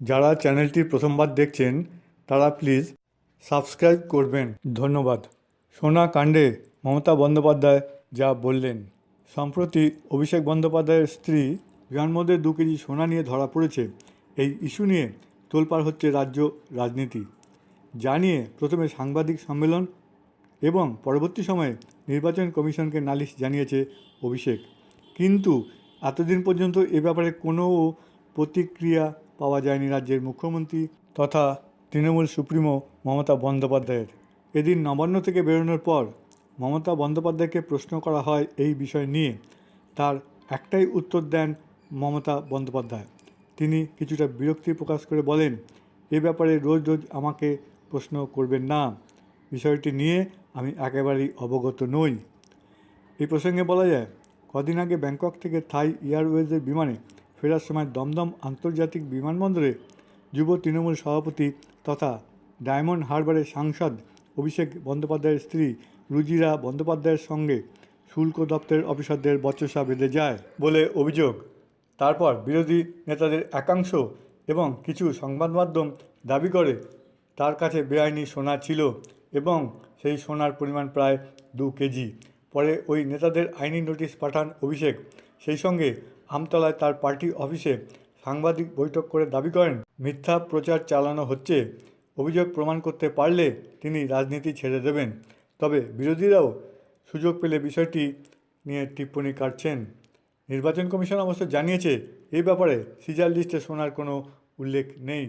যারা চ্যানেলটি প্রথমবার দেখছেন, তারা প্লিজ সাবস্ক্রাইব করবেন। ধন্যবাদ। সোনা কাণ্ডে মমতা বন্দ্যোপাধ্যায় যা বললেন। সম্প্রতি অভিষেক বন্দ্যোপাধ্যায়ের স্ত্রী বিমানমধ্যে দু কেজি সোনা নিয়ে ধরা পড়েছে। এই ইস্যু নিয়ে তোলপাড় হচ্ছে রাজ্য রাজনীতি। যা নিয়ে প্রথমে সাংবাদিক সম্মেলন এবং পরবর্তী সময়ে নির্বাচন কমিশনকে নালিশ জানিয়েছে অভিষেক। কিন্তু এতদিন পর্যন্ত এ ব্যাপারে কোনো প্রতিক্রিয়া পাওয়া যায়নি রাজ্যের মুখ্যমন্ত্রী তথা তৃণমূল সুপ্রিমো মমতা বন্দ্যোপাধ্যায়ের। এদিন নবান্ন থেকে বেরোনোর পর মমতা বন্দ্যোপাধ্যায়কে প্রশ্ন করা হয় এই বিষয় নিয়ে। তার একটাই উত্তর দেন মমতা বন্দ্যোপাধ্যায়। তিনি কিছুটা বিরক্তি প্রকাশ করে বলেন, এ ব্যাপারে রোজ রোজ আমাকে প্রশ্ন করবেন না। বিষয়টি নিয়ে আমি একেবারেই অবগত নই। এই প্রসঙ্গে বলা যায়, কদিন আগে ব্যাংকক থেকে থাই এয়ারওয়েজের বিমানে ফেরার সময় দমদম আন্তর্জাতিক বিমানবন্দরে যুব তৃণমূল সভাপতি তথা ডায়মন্ড হারবারের সাংসদ অভিষেক বন্দ্যোপাধ্যায়ের স্ত্রী রুজিরা বন্দ্যোপাধ্যায়ের সঙ্গে শুল্ক দপ্তরের অফিসারদের বচসা বেঁধে যায় বলে অভিযোগ। তারপর বিরোধী নেতাদের একাংশ এবং কিছু সংবাদ মাধ্যম দাবি করে, তার কাছে বেআইনি সোনা ছিল এবং সেই সোনার পরিমাণ প্রায় দু কেজি। পরে ওই নেতাদের আইনি নোটিশ পাঠান অভিষেক। সেই সঙ্গে আমতলায় তার পার্টি অফিসে সাংবাদিক বৈঠক করে দাবি করেন, মিথ্যা প্রচার চালানো হচ্ছে। অভিযোগ প্রমাণ করতে পারলে তিনি রাজনীতি ছেড়ে দেবেন। তবে বিরোধীরাও সুযোগ পেলে বিষয়টি নিয়ে টিপ্পণী কাটছেন। নির্বাচন কমিশন অবশ্য জানিয়েছে এই ব্যাপারে সিজার লিস্টে শোনার কোনো উল্লেখ নেই।